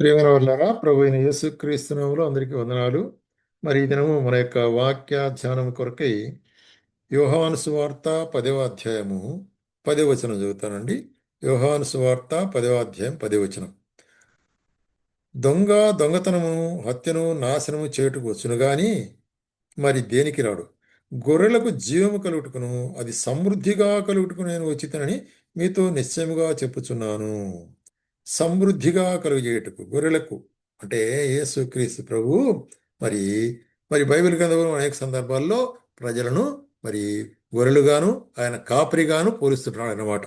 ప్రియమైన వాళ్ళారా ప్రభు అయిన యేసుక్రీస్తునాములు అందరికీ వందనాలు. మరి ఈ దినము మన యొక్క వాక్య ధ్యానం కొరకై యోహాను సువార్త పదవ అధ్యాయము పదవచనం చదువుతానండి. యోహాను సువార్త పదవ అధ్యాయం పదవచనం దొంగ దొంగతనము హత్యను నాశనము చేయుటకు వచ్చును గాని మరి దేనికి రాడు? గొర్రెలకు జీవము కలుగుటకును అది సమృద్ధిగా కలుగుటకు నేను వచ్చితనని మీతో నిశ్చయముగా చెప్పుచున్నాను. సమృద్ధిగా కలుగజేయటకు గొర్రెలకు అంటే యేసుక్రీస్తు ప్రభు మరి మరి బైబిల్ గ్రంథంలో అనేక సందర్భాల్లో ప్రజలను మరి గొర్రెలుగాను ఆయన కాపరిగాను పోలిస్తున్నాడు అన్నమాట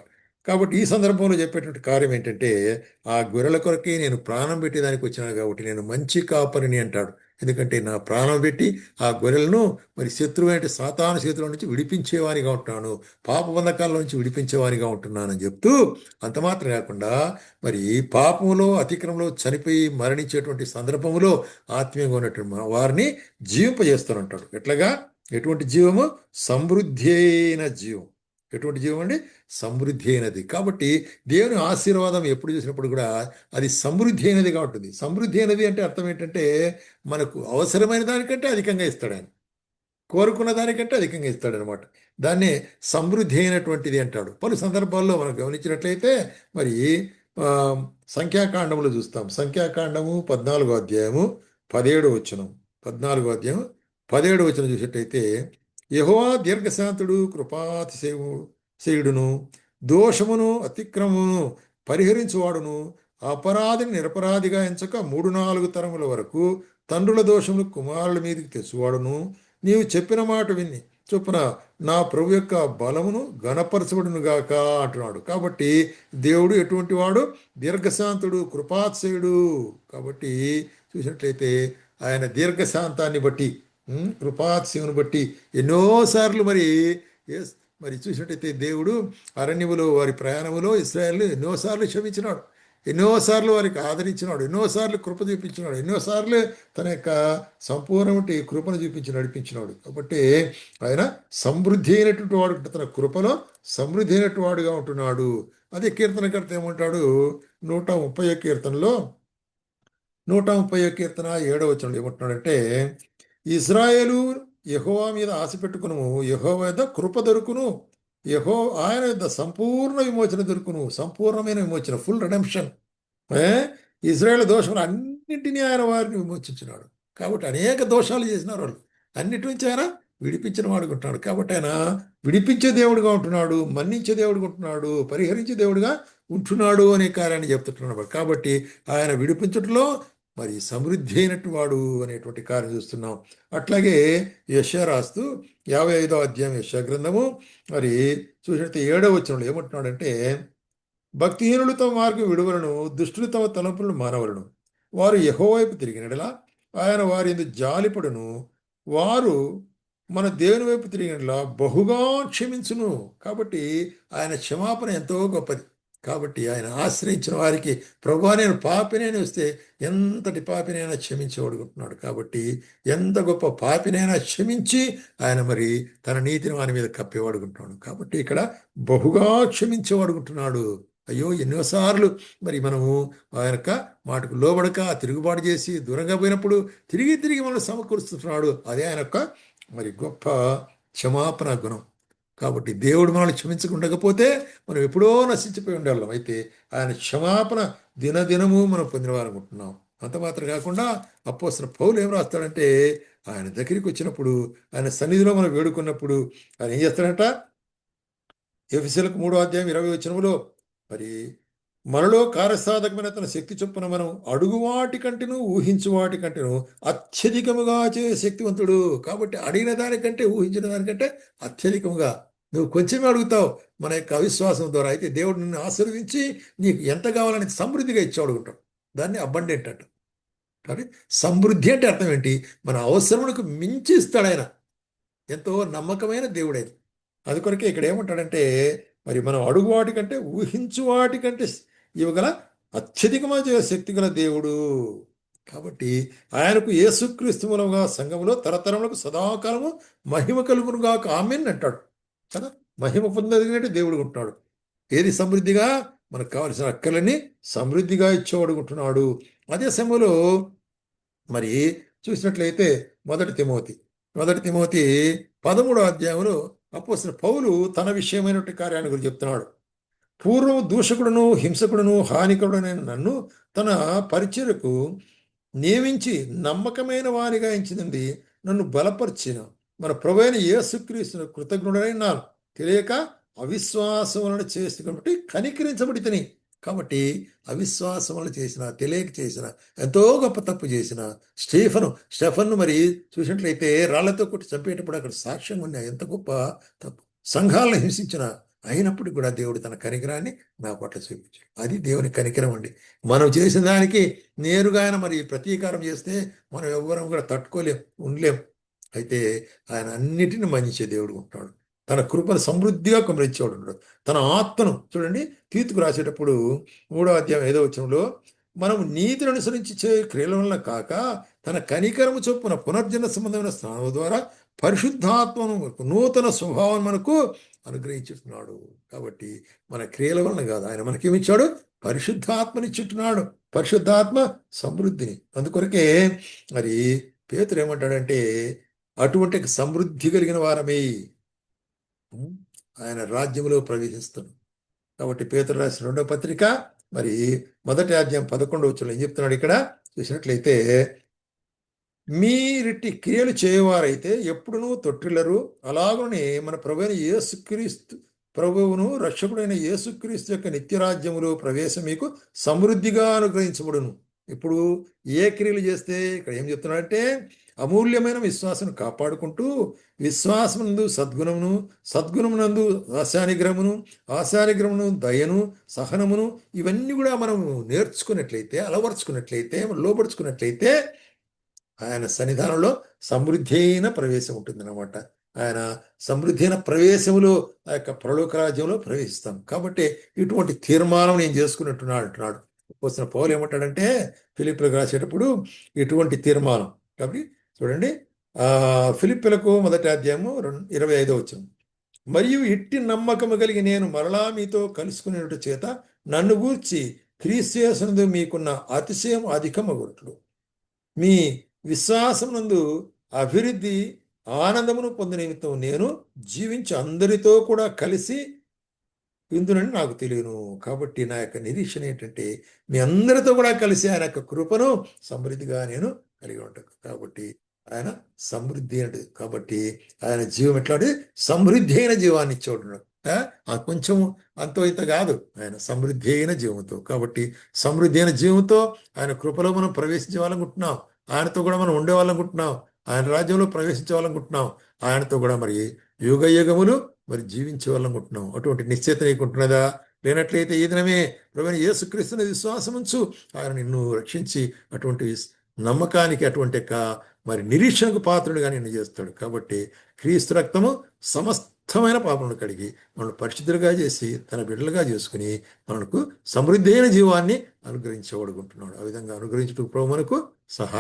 కాబట్టి ఈ సందర్భంలో చెప్పేటువంటి కార్యం ఏంటంటే ఆ గొర్రెల కొరకే నేను ప్రాణం పెట్టేదానికి వచ్చినాను కాబట్టి నేను మంచి కాపరిని అంటాడు. ఎందుకంటే నా ప్రాణం పెట్టి ఆ గొర్రెలను మరి శత్రువైన సాతాను చేతుల నుంచి విడిపించేవానిగా ఉంటున్నాను. పాప బంధకాల నుంచి విడిపించేవానిగా ఉంటున్నానని చెప్తూ అంత మాత్రం కాకుండా మరి పాపములో అతిక్రమంలో చనిపోయి మరణించేటువంటి సందర్భంలో ఆత్మీయంగా ఉన్నటువంటి వారిని జీవింపజేస్తానంటాడు. ఎట్లాగా? ఎటువంటి జీవము? సమృద్ధి అయిన జీవం. ఎటువంటి జీవం అండి? సమృద్ధి అయినది. కాబట్టి దేవుని ఆశీర్వాదం ఎప్పుడు చూసినప్పుడు కూడా అది సమృద్ధి అయినదిగా ఉంటుంది. సమృద్ధి అయినది అంటే అర్థం ఏంటంటే మనకు అవసరమైన దానికంటే అధికంగా ఇస్తాడు ఆయన. కోరుకున్న దానికంటే అధికంగా ఇస్తాడనమాట దాన్ని దాన్నే సమృద్ధి అయినటువంటిది అంటాడు. పలు సందర్భాల్లో మనం గమనించినట్లయితే మరి సంఖ్యాకాండములు చూస్తాం. సంఖ్యాకాండము పద్నాలుగో అధ్యాయము పదిహేడు వచనం. పద్నాలుగో అధ్యాయం పదిహేడు వచనం చూసినట్టయితే యహోవా దీర్ఘశాంతుడు కృపాతిశయుడును దోషమును అతిక్రమమును పరిహరించువాడును. అపరాధిని నిరపరాధిగా ఎంచక మూడు నాలుగు తరముల వరకు తండ్రుల దోషములు కుమారుల మీదకి తెచ్చువాడును. నీవు చెప్పిన మాట విని చొప్పున నా ప్రభు యొక్క బలమును గణపరచబడునుగాక అంటున్నాడు. కాబట్టి దేవుడు ఎటువంటి వాడు? దీర్ఘశాంతుడు కృపాతిశయుడు కాబట్టి చూసినట్లయితే ఆయన దీర్ఘశాంతాన్ని బట్టి కృపాతిశయుని బట్టి ఎన్నోసార్లు మరి మరి చూసినట్టయితే దేవుడు అరణ్యములో వారి ప్రయాణములో ఇస్రాయల్ని ఎన్నోసార్లు క్షమించినాడు. ఎన్నోసార్లు వారికి ఆదరించినాడు. ఎన్నోసార్లు కృప చూపించినాడు. ఎన్నోసార్లు తన యొక్క సంపూర్ణమైన కృపను చూపించి నడిపించినాడు. కాబట్టి ఆయన సమృద్ధి అయినటువంటి వాడు తన కృపలో సమృద్ధి అయినటువంటి వాడుగా ఉంటున్నాడు. అదే కీర్తనకర్త ఏమంటాడు? నూట ముప్పై కీర్తనలో నూట ముప్పై కీర్తన ఏడవ వచనం ఏమంటున్నాడంటే ఇజ్రాయేలు యహోవా మీద ఆశ పెట్టుకును యహోవ మీద కృప దొరుకును. యహో ఆయన యొక్క సంపూర్ణ విమోచన దొరుకును. సంపూర్ణమైన విమోచన ఫుల్ రిడెంప్షన్ ఇజ్రాయేల్ దోషములు అన్నింటినీ ఆయన వారిని విమోచించినాడు. కాబట్టి అనేక దోషాలు చేసినారు వాళ్ళు. అన్నిటి నుంచి ఆయన విడిపించిన వాడుగా ఉంటున్నాడు. కాబట్టి ఆయన విడిపించే దేవుడుగా ఉంటున్నాడు మన్నించే దేవుడుగా ఉంటున్నాడు పరిహరించే దేవుడుగా ఉంటున్నాడు అనే కార్యాన్ని చెప్తుంటున్నాడు కాబట్టి ఆయన విడిపించటంలో మరి సమృద్ధి అయినట్టు వాడు అనేటువంటి కార్యం చూస్తున్నాం. అట్లాగే యశ రాస్తూ యాభై ఐదో అధ్యాయం యశ గ్రంథము మరి చూసినట్టు ఏడవ వచ్చినప్పుడు ఏమంటున్నాడంటే భక్తిహీనులు తమ మార్గం విడువలను దుష్టులు తమ తలంపులను మానవలను వారు యహోవైపు తిరిగినడలా ఆయన వారి ఎందు జాలిపడును. వారు మన దేవుని వైపు తిరిగినలా బహుగా క్షమించును. కాబట్టి ఆయన క్షమాపణ ఎంతో గొప్పది. కాబట్టి ఆయన ఆశ్రయించిన వారికి ప్రభు నేను పాపినైనా వస్తే ఎంతటి పాపినైనా క్షమించేవాడుకుంటున్నాడు కాబట్టి ఎంత గొప్ప పాపినైనా క్షమించి ఆయన మరి తన నీతిని వాని మీద కప్పేవాడుకుంటున్నాడు కాబట్టి ఇక్కడ బహుగా క్షమించేవాడుకుంటున్నాడు అయ్యో ఎన్నోసార్లు మరి మనము ఆ యొక్క మాటకు లోబడక తిరుగుబాటు చేసి దూరంగా పోయినప్పుడు తిరిగి తిరిగి మనం సమకూరుస్తున్నాడు. అదే ఆయన యొక్క మరి గొప్ప క్షమాపణ గుణం. కాబట్టి దేవుడు మనల్ని క్షమించకుండకపోతే మనం ఎప్పుడో నశించిపోయి ఉండేవాళ్ళం. అయితే ఆయన క్షమాపణ దినదినము మనం పొందినవారనుకుంటున్నాం అంత మాత్రం కాకుండా అప్పోసిన పౌలు ఏం రాస్తాడంటే ఆయన దగ్గరికి వచ్చినప్పుడు ఆయన సన్నిధిలో మనం వేడుకున్నప్పుడు ఆయన ఏం చేస్తాడంట? ఎఫిసలకు మూడో అధ్యాయం ఇరవై వచ్చినములో మరి మనలో కార్యసాధకమైన తన శక్తి చొప్పున మనం అడుగు వాటి కంటేను ఊహించు వాటి కంటేను అత్యధికముగా చే శక్తివంతుడు. కాబట్టి అడిగిన దానికంటే ఊహించిన దానికంటే అత్యధికముగా నువ్వు కొంచెమే అడుగుతావు. మన యొక్క అవిశ్వాసం ద్వారా అయితే దేవుడు నిన్ను ఆశీర్వదించి నీకు ఎంత కావాలని సమృద్ధిగా ఇచ్చి అడుగుంటాడు దాన్ని అబ్బండెంట్ అంట కానీ సమృద్ధి అంటే అర్థం ఏంటి? మన అవసరములకు మించి ఇస్తాడు ఆయన. ఎంతో నమ్మకమైన దేవుడైన అది కొరకే ఇక్కడ ఏమంటాడంటే మరి మనం అడుగు వాటికంటే ఊహించు వాటికంటే ఇవ్వగల అత్యధికమైన శక్తి గల దేవుడు. కాబట్టి ఆయనకు ఏసుక్రీస్తు మూలంగా సంఘములో తరతరములకు సదాకాలము మహిమ కలుగునుగా ఆమెన్ అంటాడు. కదా? మహిమ పొందగినట్టు దేవుడు ఉంటున్నాడు ఏది సమృద్ధిగా? మనకు కావలసిన అక్కలని సమృద్ధిగా ఇచ్చేవాడుకుంటున్నాడు అదే సమయంలో మరి చూసినట్లయితే మొదటి తిమోతి. మొదటి తిమోతి పదమూడో అధ్యాయంలో అపోసిన పౌలు తన విషయమైనటువంటి కార్యాన్ని గురించి చెప్తున్నాడు. పూర్వం దూషకుడును హింసకుడును హానికుడునైన నన్ను తన పరిచయకు నియమించి నమ్మకమైన వారిగా ఎంచినది నన్ను బలపరిచిన. మన ప్రభైన యేసుక్రీస్తును కృతజ్ఞుడైనాను తెలియక అవిశ్వాసం వలన చేసి కాబట్టి కనికరించబడి తిని కాబట్టి అవిశ్వాసం వలన చేసిన తెలియక చేసిన ఎంతో గొప్ప తప్పు చేసిన స్టీఫను స్టెఫన్ను మరి చూసినట్లయితే రాళ్ళతో కొట్టి చంపేటప్పుడు అక్కడ సాక్ష్యం ఉన్న ఎంత గొప్ప తప్పు. సంఘాలను హింసించిన అయినప్పటికీ కూడా దేవుడు తన కనికరాన్ని నా పట్ల చూపించాడు. అది దేవుని కనికరం అండి. మనం చేసిన దానికి నేరుగా ఆయన మరి ప్రతీకారం చేస్తే మనం ఎవ్వరం కూడా తట్టుకోలేం ఉండలేం. అయితే ఆయన అన్నిటిని మన్నించే దేవుడు ఉంటాడు. తన కృపను సమృద్ధిగా కుమరించేవాడు ఉన్నాడు తన ఆత్మను చూడండి తీర్పుకు రాసేటప్పుడు మూడో అధ్యాయం ఏదో వచనంలో మనం నీతిని అనుసరించి చే క్రియల వలన కాక తన కనికరము చొప్పున పునర్జన సంబంధమైన స్నానం ద్వారా పరిశుద్ధాత్మను నూతన స్వభావం మనకు అనుగ్రహించుతున్నాడు కాబట్టి మన క్రియల వలన కాదు ఆయన మనకేమిచ్చాడు పరిశుద్ధాత్మనిచ్చుతున్నాడు పరిశుద్ధాత్మ సమృద్ధిని. అందుకొరకే మరి పేతురు ఏమంటాడంటే అటువంటి సమృద్ధి కలిగిన వారమే. ఆయన రాజ్యంలో ప్రవేశిస్తున్నాడు. కాబట్టి పేతురు రాసిన రెండో పత్రిక మరి మొదటి రాజ్యం పదకొండు వచ్చిన ఏం చెప్తున్నాడు ఇక్కడ? చూసినట్లయితే మీరిట్టి క్రియలు చేయవారైతే ఎప్పుడునూ తొట్టిల్లరు. అలాగనే మన ప్రభువైన యేసుక్రీస్తు ప్రభువును రక్షకుడైన యేసుక్రీస్తు యొక్క నిత్యరాజ్యములో ప్రవేశం మీకు సమృద్ధిగా అనుగ్రహించబడును. ఇప్పుడు ఏ క్రియలు చేస్తే ఇక్కడ ఏం చెప్తున్నాడంటే అమూల్యమైన విశ్వాసం కాపాడుకుంటూ విశ్వాసమునందు సద్గుణమును సద్గుణమునందు ఆశానిగ్రహమును ఆశానిగ్రహమును దయను సహనమును ఇవన్నీ కూడా మనం నేర్చుకున్నట్లయితే అలవరుచుకున్నట్లయితే లోపరుచుకున్నట్లయితే ఆయన సన్నిధానంలో సమృద్ధి అయిన ప్రవేశం ఉంటుందన్నమాట. ఆయన సమృద్ధి అయిన ప్రవేశములో ఆ యొక్క ప్రలోక రాజ్యంలో ప్రవేశిస్తాం. కాబట్టి ఇటువంటి తీర్మానం నేను చేసుకున్నట్టున్నాడు అంటున్నాడు. వచ్చిన పౌలు ఏమంటాడంటే ఫిలిప్లకు రాసేటప్పుడు ఇటువంటి తీర్మానం. కాబట్టి చూడండి ఆ ఫిలిప్పులకు మొదటి అధ్యాయము రెండు ఇరవై ఐదో వచ్చిన మరియు ఇట్టి నమ్మకము కలిగి నేను మరలా మీతో కలుసుకునేట చేత నన్ను గూర్చి క్రీస్తునందు మీకున్న అతిశయం అధికమగుట్లు మీ విశ్వాసమునందు అభివృద్ధి ఆనందమును పొందిన నిమిత్తం నేను జీవించి అందరితో కూడా కలిసి ఇందునని నాకు తెలియను. కాబట్టి నా యొక్క నిరీక్షణ ఏంటంటే మీ అందరితో కూడా కలిసి ఆయన యొక్క కృపను సమృద్ధిగా నేను కలిగి ఉంటాను కాబట్టి ఆయన సమృద్ధి అంటే కాబట్టి ఆయన జీవం ఎట్లాంటి సమృద్ధి అయిన జీవాన్ని చూడడం కొంచెం అంతో ఇంత కాదు. ఆయన సమృద్ధి అయిన జీవంతో. కాబట్టి సమృద్ధి అయిన జీవంతో ఆయన కృపలో మనం ప్రవేశించాలనుకుంటున్నాం ఆయనతో కూడా మనం ఉండేవాళ్ళనుకుంటున్నాం. ఆయన రాజ్యంలో ప్రవేశించాలనుకుంటున్నాం ఆయనతో కూడా మరి యుగ యుగములు మరి జీవించే వాళ్ళనుకుంటున్నాం అటువంటి నిశ్చేత నీకుంటున్నదా లేనట్లయితే ఈ దినమే ప్రవీణ యేసుక్రీస్తుని విశ్వాసం ఉంచు ఆయన నిన్ను రక్షించి అటువంటి నమ్మకానికి అటువంటి యొక్క మరి నిరీక్షణకు పాత్రుడుగా నిన్ను చేస్తాడు. కాబట్టి క్రీస్తు రక్తము సమస్తమైన పాపలను కడిగి మనల్ని పరిశుద్ధులుగా చేసి తన బిడ్డలుగా చేసుకుని మనకు సమృద్ధి అయిన జీవాన్ని అనుగ్రహించబడుకుంటున్నాడు. ఆ విధంగా అనుగ్రహించడం ప్రభు మనకు సహాయం